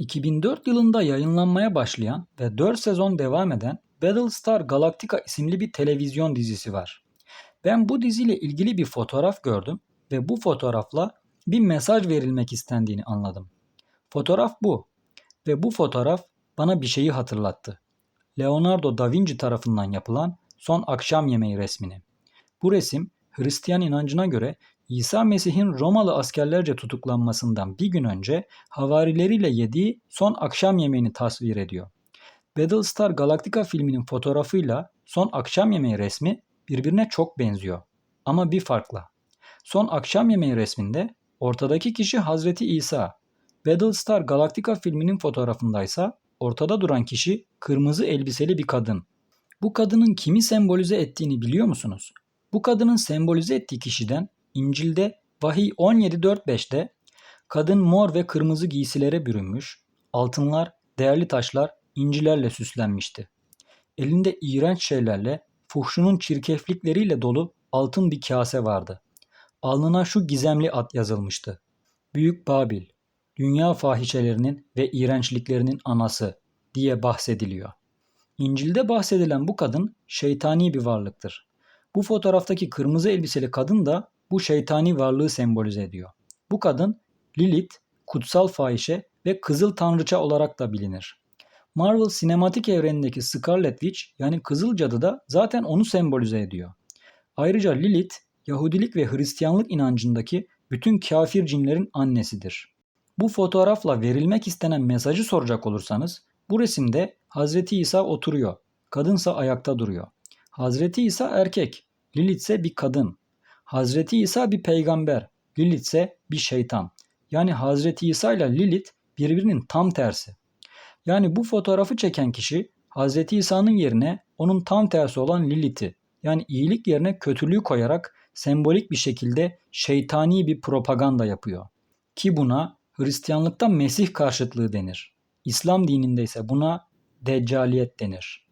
2004 yılında yayınlanmaya başlayan ve 4 sezon devam eden Battlestar Galactica isimli bir televizyon dizisi var. Ben bu diziyle ilgili bir fotoğraf gördüm ve bu fotoğrafla bir mesaj verilmek istendiğini anladım. Fotoğraf bu ve bu fotoğraf bana bir şeyi hatırlattı. Leonardo da Vinci tarafından yapılan Son Akşam Yemeği resmini. Bu resim Hristiyan inancına göre İsa Mesih'in Romalı askerlerce tutuklanmasından bir gün önce havarileriyle yediği son akşam yemeğini tasvir ediyor. Battlestar Galactica filminin fotoğrafıyla son akşam yemeği resmi birbirine çok benziyor. Ama bir farkla. Son akşam yemeği resminde ortadaki kişi Hazreti İsa. Battlestar Galactica filminin fotoğrafındaysa ortada duran kişi kırmızı elbiseli bir kadın. Bu kadının kimi sembolize ettiğini biliyor musunuz? Bu kadının sembolize ettiği kişiden İncil'de Vahiy 17.4.5'te kadın mor ve kırmızı giysilere bürünmüş, altınlar, değerli taşlar, incilerle süslenmişti. Elinde iğrenç şeylerle, fuhşunun çirkeflikleriyle dolu altın bir kase vardı. Alnına şu gizemli ad yazılmıştı. Büyük Babil, dünya fahişelerinin ve iğrençliklerinin anası diye bahsediliyor. İncil'de bahsedilen bu kadın şeytani bir varlıktır. Bu fotoğraftaki kırmızı elbiseli kadın da bu şeytani varlığı sembolize ediyor. Bu kadın Lilith, kutsal fahişe ve kızıl tanrıça olarak da bilinir. Marvel sinematik evrenindeki Scarlet Witch yani Kızıl Cadı da zaten onu sembolize ediyor. Ayrıca Lilith, Yahudilik ve Hristiyanlık inancındaki bütün kafir cinlerin annesidir. Bu fotoğrafla verilmek istenen mesajı soracak olursanız bu resimde Hazreti İsa oturuyor, kadınsa ayakta duruyor. Hazreti İsa erkek, Lilith ise bir kadın. Hazreti İsa bir peygamber, Lilith ise bir şeytan. Yani Hazreti İsa ile Lilith birbirinin tam tersi. Yani bu fotoğrafı çeken kişi Hazreti İsa'nın yerine onun tam tersi olan Lilith'i yani iyilik yerine kötülüğü koyarak sembolik bir şekilde şeytani bir propaganda yapıyor. Ki buna Hristiyanlıkta Mesih karşıtlığı denir. İslam dininde ise buna deccaliyet denir.